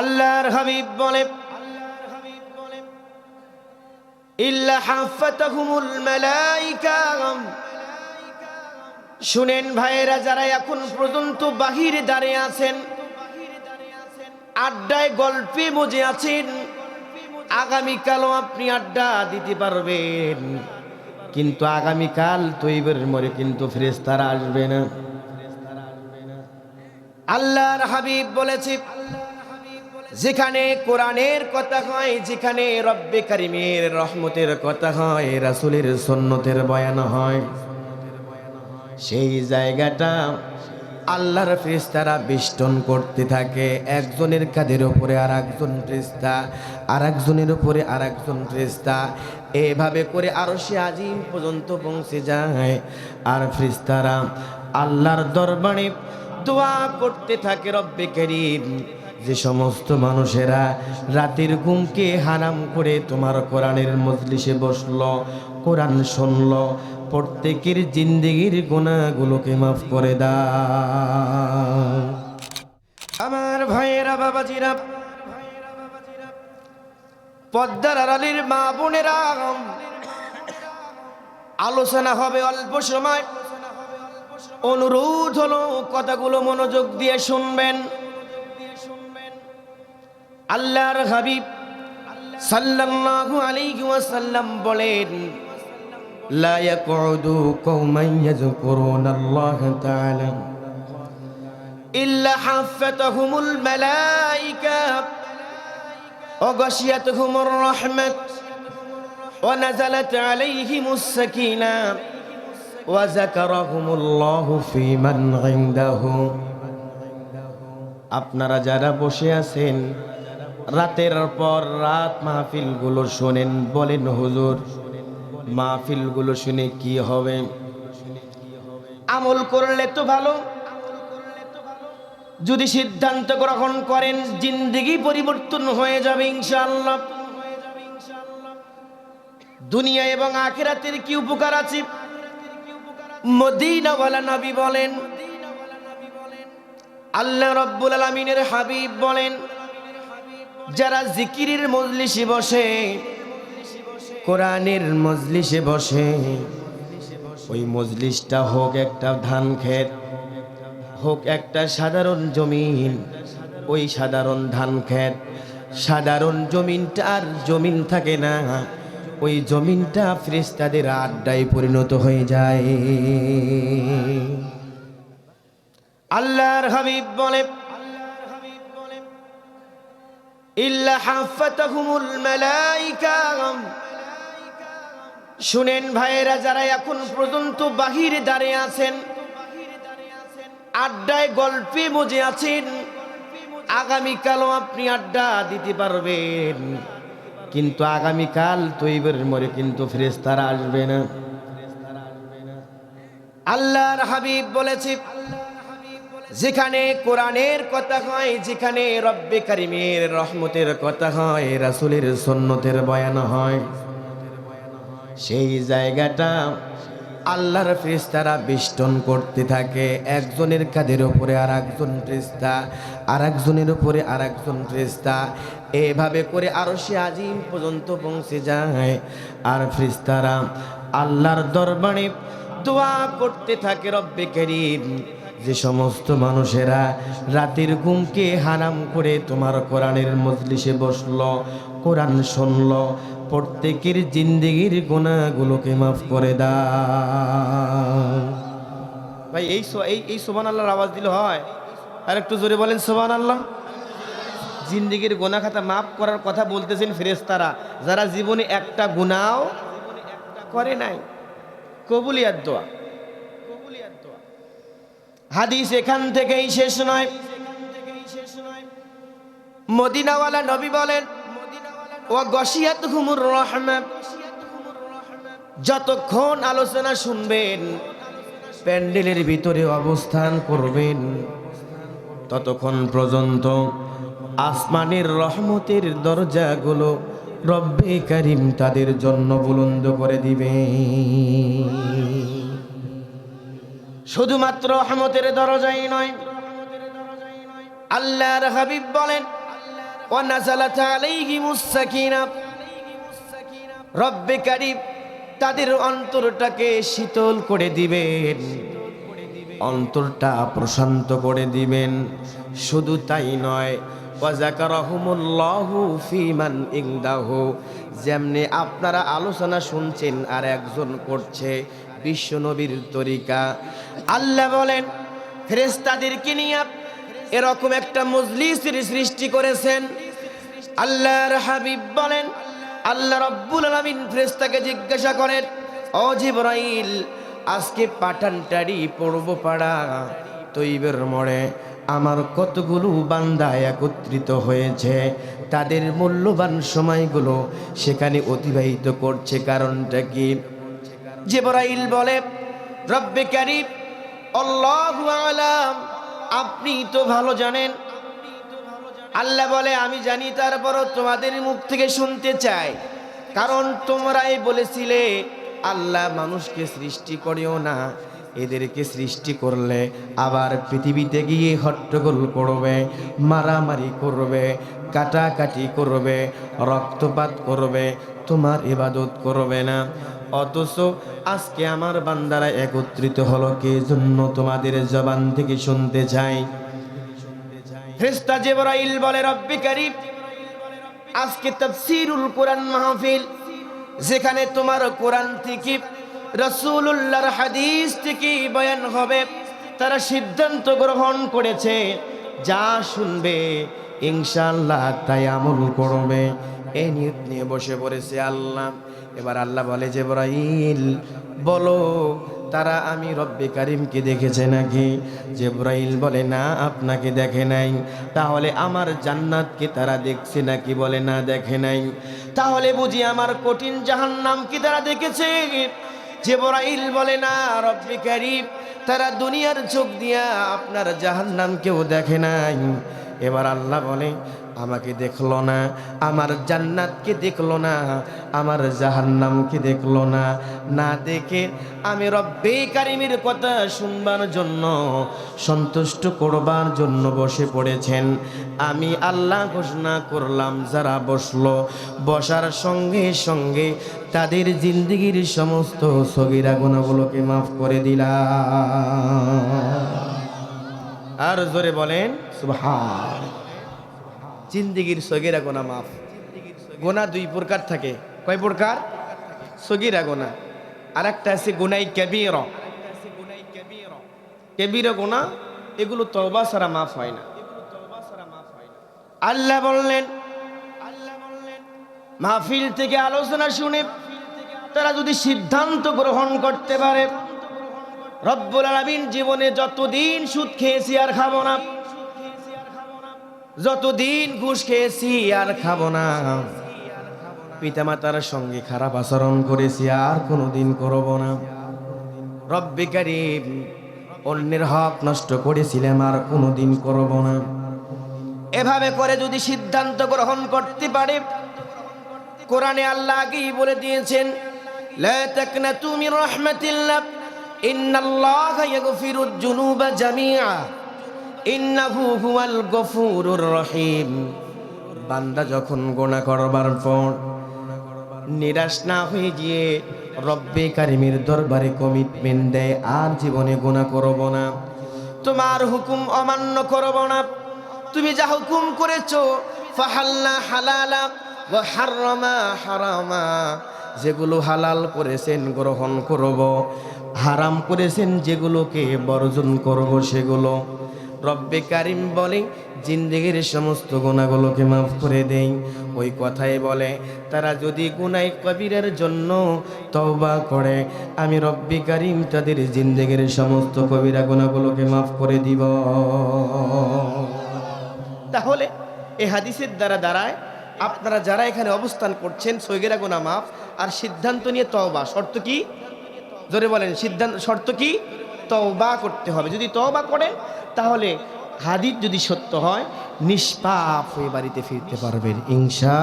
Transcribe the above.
আল্লাহর হাবিব বলে, ইল্লা শুনেন ভাইয়েরা, যারা এখন পর্যন্ত বাহিরে দাঁড়িয়ে আছেন, আড্ডায় গল্পে মজে আছেন, আগামীকালও আপনি আড্ডা দিতে পারবেন। কিন্তু আগামীকাল তৈবের মরে কিন্তু ফেরেস্তারা আসবে না। আল্লাহর হাবিব বলেছে যেখানে কোরআনের কথা হয়, যেখানে রব্বে কারিমের রহমতের কথা হয়, রাসুলের সন্ন্যতের বয়ান হয়। সেই জায়গাটা আল্লাহর ফেরেশতারা বেষ্টন করতে থাকে। একজনের কাদের উপরে আর একজন ফেরেশতা আর একজনের উপরে আর একজন ফেরেশতা। এভাবে করে আরও সে আজিম পর্যন্ত পৌঁছে যায়। আর ফেরেশতারা আল্লাহর দরবারে দোয়া করতে থাকে রব্বে করিম। যে সমস্ত মানুষেরা রাতের ঘুমকে হারাম করে তোমার কোরআনের মজলিসে বসল, কোরআন শুনল, প্রত্যেকের জিন্দগির গুণাগুলোকে মাফ করে দাও। আমার ভাইয়েরা, বাবাজিরা, পদ্মার আড়ালির মা বোনেরা, আলোচনা হবে অল্প সময়। অনুরোধ হলো, কথাগুলো মনোযোগ দিয়ে শুনবেন। আল্লাহর হাবিব সাল্লাল্লাহু আলাইহি ওয়াসাল্লাম বলেন لا يقعد قوما يذكرون الله تعالى إلا حفتهم الملائكة وغشيتهم الرحمة ونزلت عليهم السكينة وذكرهم الله في من عنده আপনারা যারা বসে আছেন রাতের পর রাত মাহফিলগুলো শোনেন, বলেন, হুজুর, মাহফিলগুলো শুনে কি হবে? আমল করলে তো ভালো। যদি সিদ্ধান্ত গ্রহণ করেন, জিন্দগি পরিবর্তন হয়ে যাবে, ইনশাআল্লাহ। দুনিয়া এবং আখিরাতের কি উপকার আছে? মদিনাওয়ালা নবী বলেন, আল্লাহ রব্বুল আলমিনের হাবিব বলেন যারা জিকিরের মজলিসে বসে, কোরআনের মজলিসে বসে, ওই মজলিসটা হোক একটা ধান ক্ষেত, হোক একটা সাধারণ জমিন, ওই সাধারণ ধান ক্ষেত, সাধারণ জমিনটা আর জমিন থাকে না, ওই জমিনটা ফ্রেস্তাদের আড্ডায় পরিণত হয়ে যায়। আল্লাহর হাবিব বলে ইল্লা হাফাতাহুমুল মালাইকা। শুনেন ভাইয়েরা, যারা এখন পর্যন্ত বাহিরে দাঁড়িয়ে আছেন, আড্ডায় গল্পে মজে আছেন আগামীকালও আপনি আড্ডা দিতে পারবেন। কিন্তু আগামীকাল তৈবের মরে কিন্তু ফেরেস্তারা আসবে না। আল্লাহর হাবিব বলেছে যেখানে কোরআনের কথা হয়, যেখানে রব্বে কারিমের রহমতের কথা হয়, রাসুলের সন্ন্যতের বয়ান হয়। সেই জায়গাটা আল্লাহর ফেরেশতারা বেষ্টন করতে থাকে। একজনের কাদের উপরে আর একজন ফেরেশতা আর একজনের উপরে আর একজন ফেরেশতা। এভাবে করে আরও সে আজিম পর্যন্ত পৌঁছে যায়। আর ফ্রিস্তারা আল্লাহর দরবারে দোয়া করতে থাকে রব্বে করিম। যে সমস্ত মানুষেরা রাতের ঘুমকে হারাম করে তোমার কোরআনের মজলিসে বসল, কোরআন শুনল, প্রত্যেকের জিন্দগির গুণাগুলোকে মাফ করে দাও। ভাই, এই এই এই সোবান আল্লাহর আওয়াজ দিলে হয়। আর একটু জোরে বলেন সোবান আল্লাহ জিন্দগির গোনা খাতা মাফ করার কথা বলতেছেন ফেরেস্তারা যারা জীবনে একটা গুনাও করে নাই, কবুলিয়াত দোয়া। হাদিস এখান থেকেই শেষ নয়। মদিনাওয়ালা নবী বলেন ও গসিয়াত হুমুর রহমান যতক্ষণ আলোচনা শুনবেন, প্যান্ডেলের ভিতরে অবস্থান করবেন, ততক্ষণ পর্যন্ত আসমানের রহমতের দরজাগুলো রব্বে কারিম তাদের জন্য বুলন্দ করে দিবে শুধুমাত্র রহমতের দরজাই নয়। আল্লাহর হাবিব বলেন ওয়ানাজালাত আলাইহিমুস সাকিনা। রব্বে কারিম তাদের অন্তরটাকে শীতল করে দিবেন, অন্তরটা প্রশান্ত করে দিবেন। শুধু তাই নয় যেমনি আপনারা আলোচনা শুনছেন আর একজন করছে বিশ্বনবীর তরিকা। আল্লাহ বলেন, ফেরেশতাদেরকে নিয়ে এরকম একটা মজলিসের সৃষ্টি করেছেন। আল্লাহর হাবিব বলেন, আল্লাহ রব্বুল আলামিন ফেরেশতাকে জিজ্ঞাসা করেন, ও জিবরাইল, আজকে পাঠানটারি পড়ব পাড়া, তৈবের মোড়ে আমার কতগুলো বান্দা একত্রিত হয়েছে, তাদের মূল্যবান সময়গুলো সেখানে অতিবাহিত করছে কারণটা কি? জিবরাইল বলে, রব্বে কারিম, আল্লাহু আলাম, আপনি তো ভালো জানেন। আল্লাহ বলে, আমি জানি, তারপরও তোমাদের মুখ থেকে শুনতে চাই। কারণ তোমরাই বলেছিলে, আল্লাহ মানুষকে সৃষ্টি করেও না, এদেরকে সৃষ্টি করলে আবার পৃথিবীতে গিয়ে হট্টগোল করবে, মারামারি করবে, কাটাকাটি করবে, রক্তপাত করবে, তোমার ইবাদত করবে না। অথচ আজকে আমার বান্দারা একত্রিত হলো কে জন্য তোমাদের জবান থেকে শুনতে চাই? ফেরেশতা জিবরাইল বলে, রব্বি কারীম, আজকে তাফসীরুল কোরআন মাহফিল, যেখানে তোমার কোরআন থেকে, রাসূলুল্লাহর হাদিস থেকে বয়ান হবে, তারা সিদ্ধান্ত গ্রহণ করেছে। যা শুনবে ইনশাআল্লাহ তাই আমল করবে। এই নিয়ত নিয়ে বসে পড়েছে আল্লাহ। এবার আল্লাহ বলে, জিবরাইল, বলো, তারা আমি রব্বে কারিমকে দেখেছে নাকি? জেব্রাইল বলে, না, আপনাকে দেখে নাই। তাহলে আমার জান্নাতকে তারা দেখছে নাকি বলে, না, দেখে নাই। তাহলে বুঝি আমার কঠিন জাহান্নাম কি তারা দেখেছে? জেব্রাইল বলে, না, রব্বে কারিম, তারা দুনিয়ার চোখ দিয়া আপনার জাহান্নাম কেউ দেখে নাই। এবার আল্লাহ বলে, আমাকে দেখল না, আমার জান্নাতকে দেখল না, আমার জাহান্নামকে দেখল না। না দেখে আমি রব্বে কারিমের কথা শুনবার জন্য, সন্তুষ্ট করবার জন্য বসে পড়েছেন। আমি আল্লাহ ঘোষণা করলাম, যারা বসল, বসার সঙ্গে সঙ্গে তাদের জিন্দগির সমস্ত সগিরা গুণাগুলোকে মাফ করে দিলাম। আর জোরে বলেন জিন্দিগির সগিরা গোনা মাফ। গোনা দুই প্রকার থাকে। কয় প্রকার? সগিরা গোনা। আর একটা আছে গুনাই কেবির। কেবির গোনা, এগুলো তওবা ছাড়া মাফ হয় না। আল্লাহ বললেন, মাহফিল থেকে আলোচনা শুনে তারা যদি সিদ্ধান্ত গ্রহণ করতে পারে রব্বুল আলামিন জীবনে যতদিন সুদ খেয়েছি আর খাব না, যতদিন ঘুষ খেয়েছি আর খাব না, পিতামাতার সঙ্গে খারাপ আচরণ করেছি আর কোনোদিন করব না। রব্বে কারিম অন্যের হক নষ্ট করেছিলাম আর কোনোদিন করব না। এভাবে করে যদি সিদ্ধান্ত গ্রহণ করতে পারে, কোরআনে আল্লাহ আগেই বলে দিয়েছেন, লা তাকনাতু মির রাহমাতিল্লাহ। বান্দা যখন গোনা করবার পর নিরাশ না হয়ে গিয়ে রব্বে কারিমের দরবারে কমিটমেন্ট দেয়, আর জীবনে গোনা করব না। তোমার হুকুম অমান্য করব না। তুমি যা হুকুম করেছ, ফাহাল্লা হালালা ওয়া হাররামা হারামা। যেগুলো হালাল করেছেন গ্রহণ করব, হারাম করেছেন যেগুলোকে বর্জন করব সেগুলো। রব্বে কারিম বলে, জিন্দেগির সমস্ত গুণাগুলোকে মাফ করে দেই। ওই কথাই বলে, তারা যদি গুনাই কবিরের জন্য তওবা করে, আমি রব্বে কারিম তাদের জিন্দেগির সমস্ত কবিরা গুণাগুলোকে মাফ করে দিব। তাহলে এ হাদিসের দ্বারা দাঁড়ায় আপনারা যারা এখানে অবস্থান করছেন, সৈগেরা গোনা মাফ আর সিদ্ধান্ত নিয়ে তওবা, শর্ত কি? ধরে বলেন, সিদ্ধান্ত, শর্ত কি? তওবা করতে হবে। যদি তওবা করে, তাহলে হাদিস যদি সত্য হয়, নিষ্পাপ হয়ে বাড়িতে ফিরতে পারবেন, ইনশা